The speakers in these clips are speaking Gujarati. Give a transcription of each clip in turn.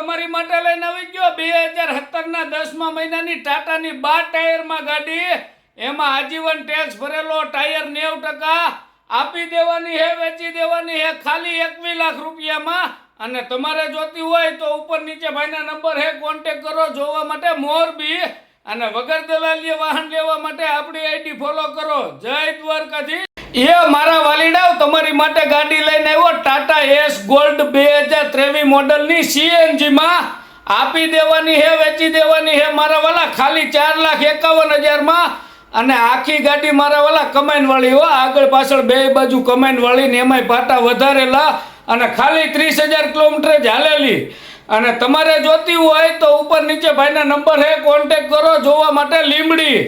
તમારી માટે લઈને આવી ગયો. બે હજાર સત્તરના દસમા મહિનાની ટાટાની બાર ટાયરમાં ગાડી. એમાં આજીવન ટેક્સ ભરેલો, ટાયર નેવ ટકા. આપી દેવાની હે, વેચી દેવાની હે, ખાલી એકવી લાખ રૂપિયામાં. અને તમારે જોતી હોય તો ઉપર નીચે ભાઈના નંબર હે કોન્ટેક કરો જોવા માટે મોરબી અને વગર દલાલીએ વાહન લેવા માટે આપણી આઈડી ફોલો કરો. જય દ્વારકાથી એ મારા વાલીડાઓ, તમારી માટે ગાડી લઈને આવ્યો ટાટા એસ ગોલ્ડ બે હજાર મોડલની સીએનજીમાં આપી દેવાની હે, વેચી દેવાની હે, મારા વાલા ખાલી ચાર લાખ એકાવન હજારમાં અને આખી ગાડી મારા વાલા કમાઈન વાળી હો. આગળ પાછળ બે બાજુ કમાઈન વાળી ને એમાંય પાટા વધારેલા અને ખાલી ત્રીસ હજાર કિલોમીટર જ હાલેલી. અને તમારે જોતી હોય તો ઉપર નીચે ભાઈના નંબર હે કોન્ટેક કરો જોવા માટે લીમડી.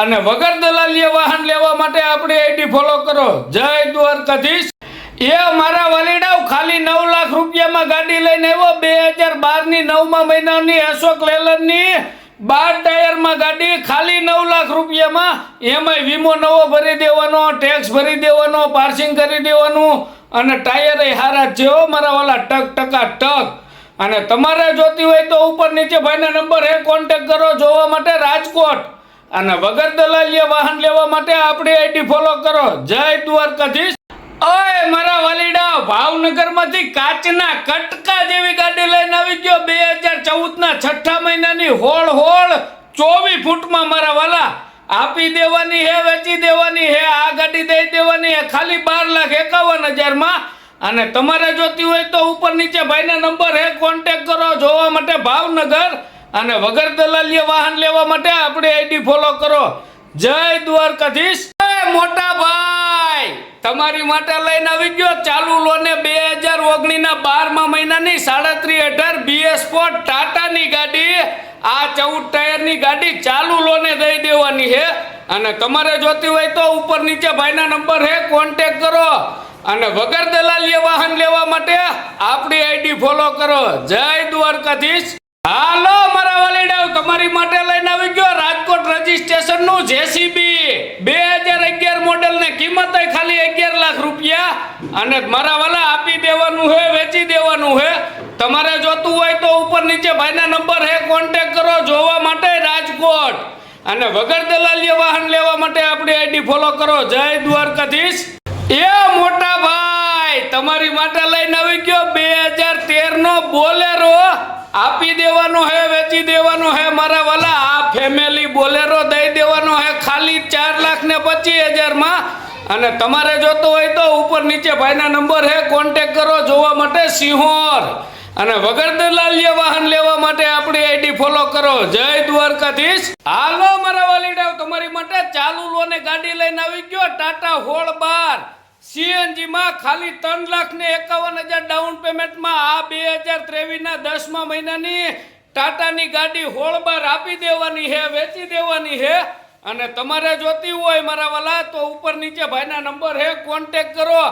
અને વગર દલાલીએ વાહન લેવા માટે આપણી આઈડી ફોલો કરો. જય દ્વારકાધીશ. એ મારા વાલીડાઓ ખાલી નવ લાખ રૂપિયામાં ગાડી લઈને આવ્યો. બે હજાર બારની નવમા મહિનાની અશોક લેલનની બાર ટાયરમાં ગાડી ખાલી નવ લાખ રૂપિયામાં. એમાં વીમો નવો ભરી દેવાનો ટેક્સ ભરી દેવાનો પાર્સિંગ કરી દેવાનું અને ટાયર હારા જેવો મારા વાલા ટક ટકા ટક. અને તમારે જોતી હોય તો ઉપર નીચે ભાઈના નંબર હે કોન્ટેક કરો જોવા માટે રાજકોટ. અને વગર દલાલીએ વાહન લેવા માટે આપણી આઈડી ફોલો કરો. જય દ્વારકાધીશ. ઓય, મારા વાલીડા, ભાવનગરમાંથી કાચના કટકા જેવી ગાડી લઈને આવી ગયો બે હજાર ચૌદના છઠ્ઠા મહિનાની હોળ હોળ. ચોવીસ ફૂટમાં મારા વાલા. આપી દેવાની હે, વેચી દેવાની હે, આ ગાડી દઈ દેવાની હે, ખાલી બાર લાખ એકાવન હજારમાં. અને તમારે જોતી હોય તો ઉપર નીચે ભાઈના નંબર હે કોન્ટેક કરો જોવા માટે ભાવનગર. અને વગર દલાલીએ વાહન લેવા માટે આપણી આઈડી ફોલો કરો. જય દ્વારકાધીશ. મોટા ભાઈ! તમારી માટે લઈને આવી ગયો ચાલુ લોને બે હજાર ઓગણીના બારમા મહિનાની સાડત્રીસ અઢાર બીએસ સ્પોર્ટ ટાટાની ગાડી. આ ચૌદ ટાયરની ગાડી ચાલુ લોને દઈ દેવાની છે અને તમારે જોતી હોય તો ઉપર નીચે ભાઈના નંબર છે કોન્ટેક કરો. અને વગર દલાલીએ વાહન લેવા માટે આપણી આઈડી ફોલો કરો. જય દ્વારકાધીશ. હાલો તમારી માટે લઈને આવી ગયો રાજકોટ રજીસ્ટ્રેશનનું જેસીબી. બે હજાર અગિયાર મોડેલ ને કિંમત ખાલી અગિયાર લાખ રૂપિયા. અને મારા વાલા આપી દેવાનું હે, વેચી દેવાનું હે. તમારે જોતું હોય તો ઉપર નીચે ભાઈના નંબર હે કોન્ટેક કરો જોવા માટે રાજકોટ. અને વગર દલાલીય વાહન લેવા માટે આપણી આઈડી ફોલો કરો. જય દ્વારકાધીશ. એ મોટા ભાઈ, તમારી માટે લઈને આવી ગયો બે હજાર તેર નો બોલેરો. આપી દેવાનો હે, વેચી દેવાનો હે, મારા વાલા, આ ફેમિલી બોલેરો દઈ દેવાનો હે, ખાલી ચાર લાખ ને પચીસ હજારમાં અને તમારે જોતો હોય તો ઉપર નીચે ભાઈના નંબર હે કોન્ટેક કરો, જોવા માટે સિંહોર. અને વગર દલાલ્ય વાહન લેવા માટે આપણી આઈડી ફોલો કરો. જય દ્વારકાધીશ. હાલો મારા વાલીડાવ તમારી માટે ચાલુ લોને ગાડી લઈને આવી ગયો, ટાટા હોળ બાર. સીએનજી માં ખાલી ત્રણ લાખ ને એકાવન હજાર ડાઉન પેમેન્ટમાં આ બે હજાર ત્રેવીસ ના દસમા મહિનાની ટાટાની ગાડી હોળબાર આપી દેવાની છે વેચી દેવાની છે અને તમારે જોતી હોય મારા વાલા, તો ઉપર નીચે ભાઈના નંબર હે કોન્ટેક કરો.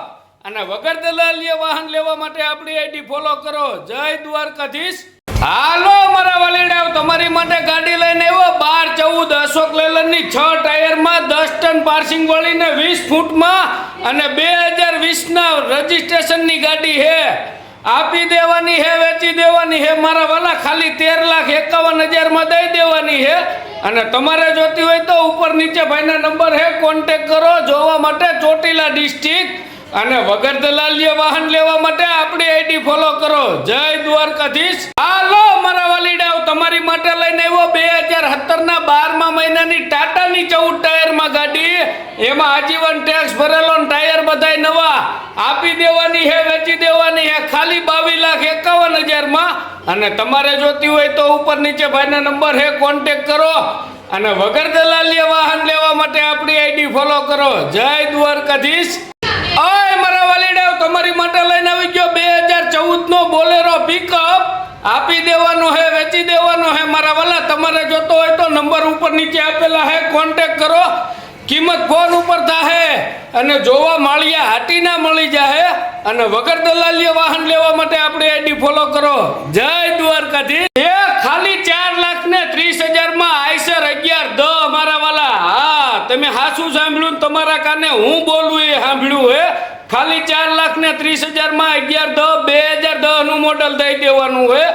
અને વગર દલાલીએ વાહન લેવા માટે આપણી આઈડી ફોલો કરો. જય દ્વારકાધીશ. હાલો, મારા વાલીડાઓ, તમારી માટે ગાડી લઈને આવ્યો. બાર, ચૌદ, અશોક લેલનની છ ટાયરમાં દસ ટન પાર્સિંગ વળીને વીસ ફૂટમાં અને બે હજાર વીસના રજિસ્ટ્રેશનની ગાડી છે આપી દેવાની હે, વેચી દેવાની હે. મારા વાલા ખાલી તેર લાખ એકાવન હજારમાં દઈ દેવાની હે. અને તમારે જોતી હોય તો ઉપર નીચે ભાઈના નંબર હે. કોન્ટેક કરો, જોવા માટે ચોટીલા ડિસ્ટ્રિક્ટ અને વગર દલાલીય વાહન લેવા માટે આપણી આઈડી ફોલો કરો. જય દ્વારકાધીશ. હાલો, મારા વાલીડાઓ, તમારી માટે લઈને આવ્યો બે હજાર સત્તરના બારમા મહિનાની ટાટાની ચૌદ ટાયરમાં ગાડી. એમાં આજીવન ટેક્સ ભરેલો ટાયર બધાય નવા. આપી દેવાની હે, વેચી દેવાની હે, ખાલી બાવીસ લાખ એકાવન હજારમાં. અને તમારે જોતી હોય તો ઉપર નીચે ભાઈના નંબર હે કોન્ટેક કરો. અને વગર દલાલીય વાહન લેવા માટે આપણી આઈડી ફોલો કરો. જય દ્વારકાધીશ. ઓય, મારા વાલીડાઓ તમારી માટે લઈને આવી ગયો બે હજાર ચૌદ નો બોલેરો પિકઅપ આપી દેવાનો હે, વેચી દેવાનો હે, મારા વાલા, તમારે જોતો હોય તો નંબર ઉપર નીચે આપેલા હે કોન્ટેક કરો. કિંમત ફોન ઉપર થાહે. અને જોવા માળિયા હાટીના મળી જાહે. અને વગર દલાલીએ વાહન લેવા માટે આપણે આઈડી ફોલો કરો. જય દ્વારકાધીશ એ ખાલી ચાર લાખ ને ત્રીસ હજારમાં આઈસર અગિયાર દ મારા વાલા હા હાસું સાંભળ્યું તમારા કાને હું બોલું એ સાંભળ્યું હે? ખાલી ચાર લાખ ને ત્રીસ હજારમાં અગિયાર દહ બે હજાર દસનું મોડલ દઈ દેવાનું હે.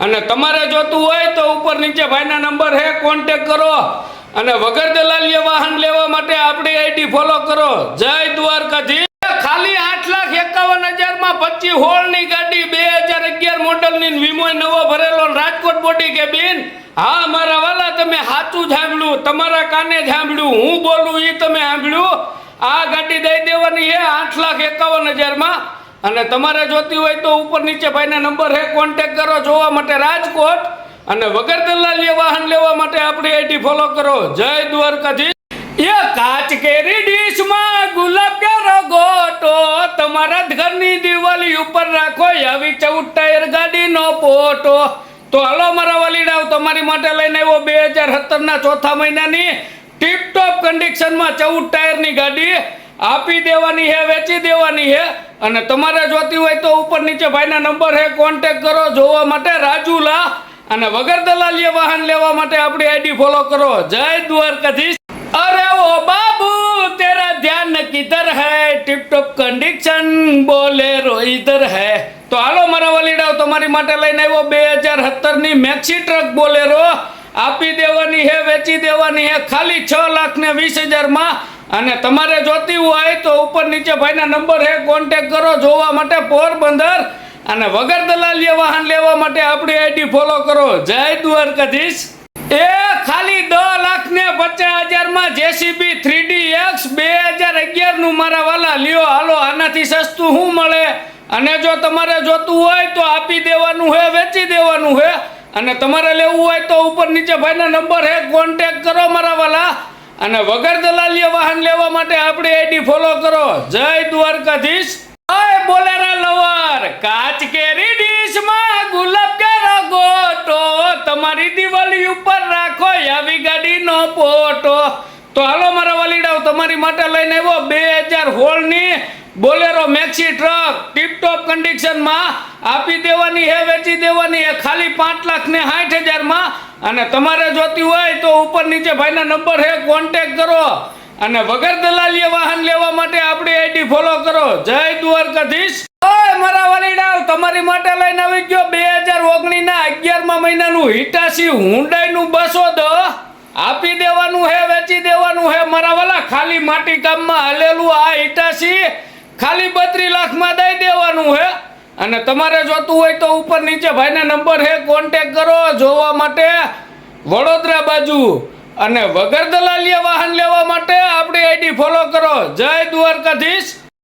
અને તમારે જોતું હોય તો ઉપર નીચે ભાઈના નંબર હે કોન્ટેક કરો. અને વગર દલાલીય વાહન લેવા માટે આપણી આઈડી ફોલો કરો. જય દ્વારકાધીશ. ખાલી આઠ લાખ એકાવન હજારમાં પચીસ હોળની ગાડી, બે હજાર અગિયાર મોડલની વીમો નવો ભરેલો રાજકોટ કે કેબિન હા, મારા વાલા, તમે સાચું સાંભળ્યું તમારા કાને સાંભળ્યું હું બોલું એ તમે સાંભળ્યું. આ ગાડી દઈ દેવાની છે આઠ લાખ એકાવન હજારમાં. અને તમારે જોતી હોય તો ઉપર નીચે ભાઈના નંબર હે કોન્ટેક કરો, જોવા માટે રાજકોટ. અને વગર દલાલીય વાહન લેવા માટે આપણી આઈડી ફોલો કરો. જય દ્વારકાથી એ કાચ કેરી ડીશમાં ગુલાબ કેરો ગોટો, તમારા ઘરની દિવાલી ઉપર રાખો, આવી ચૌદ ટાયર ગાડીનો ફોટો તો હલો મારા વાલીડાઓ તમારી માટે લઈને આવ્યો બે હજાર સત્તરના ચોથા મહિનાની ટીપટોપ કન્ડિશનમાં ચૌદ ટાયરની ગાડી. આપી દેવાની છે, વેચી દેવાની છે. અને તમારે જોતી હોય તો ઉપર નીચે ભાઈના નંબર છે કોન્ટેક કરો જોવા માટે રાજુલા. અને વગર દલાલીય વાહન લેવા માટે આપણી આઈડી ફોલો કરો. જય દ્વારકાધીશ. અરે ઓ બાબુ તેરા ધ્યાન કિધર હૈ ટિપ ટોપ કન્ડિશન બોલેરો ઇધર હૈ. તો હાલો, મારા વલીડાઓ, તમારી માટે લઈને આવ્યો બે હજાર સત્તરની મેક્સી ટ્રક બોલેરો. આપી દેવાની હે, વેચી દેવાની હે, ખાલી છ લાખ ને વીસ હજારમાં અને તમારે જોતી હોય તો ઉપર નીચે ભાઈના નંબર હે કોન્ટેક કરો જોવા માટે પોરબંદર. અને વગર દલાલીય વાહન લેવા માટે આપણી આઈડી ફોલો કરો. જય દ્વારકાધીશ. એ ખાલી દસ લાખ ને પચાસ હજારમાં જેસીબી થ્રીડી એક્સ બે હજાર અગિયારનું મારા વાલા, લ્યો, હાલો, આનાથી સસ્તું શું મળે? અને જો તમારે જોતું હોય તો આપી દેવાનું હે, વેચી દેવાનું હે. અને તમારે લેવું હોય તો ઉપર નીચે ભાઈના નંબર હે કોન્ટેક કરો મારા વાલા. અને વગર દલાલીય વાહન લેવા માટે આપણી આઈડી ફોલો કરો. જય દ્વારકાધીશ. ઓય બોલેરા લવર. કાચ કેરી તમારી માટે લઈને આવ્યો બે હજાર હોળની બોલેરો મેક્સી ટ્રક. ટીપટોપ કન્ડિશનમાં આપી દેવાની હે, વેચી દેવાની હે, ખાલી પાંચ લાખ ને સાઠ હજારમાં. અને તમારે જોતી હોય તો ઉપર નીચે ભાઈના નંબર હે કોન્ટેક કરો. અને વગર દલાલીય વાહન લેવા માટે આપણી આઈડી ફોલો કરો. જય દ્વારકાધીશ. મારા વાલીડાઓ તમારી માટે લઈને આવી ગયો બે હજાર ઓગણીસ ના અગિયારમા મહિનાનું હિટાસી હુંડાઈનું બસો દસ આપી દેવાનું હે, વેચી દેવાનું હે. મારા વાલા, ખાલી માટી કામમાં હલેલું આ ઇટાસી ખાલી બત્રીસ લાખમાં દઈ દેવાનું હે. અને તમારે જોતું હોય તો ઉપર નીચે ભાઈના નંબર હે કોન્ટેક કરો જોવા માટે. વડોદરા બાજુ. અને વગર દલાલીય વાહન લેવા માટે આપણી આઈડી ફોલો કરો. જય દ્વારકાધીશ.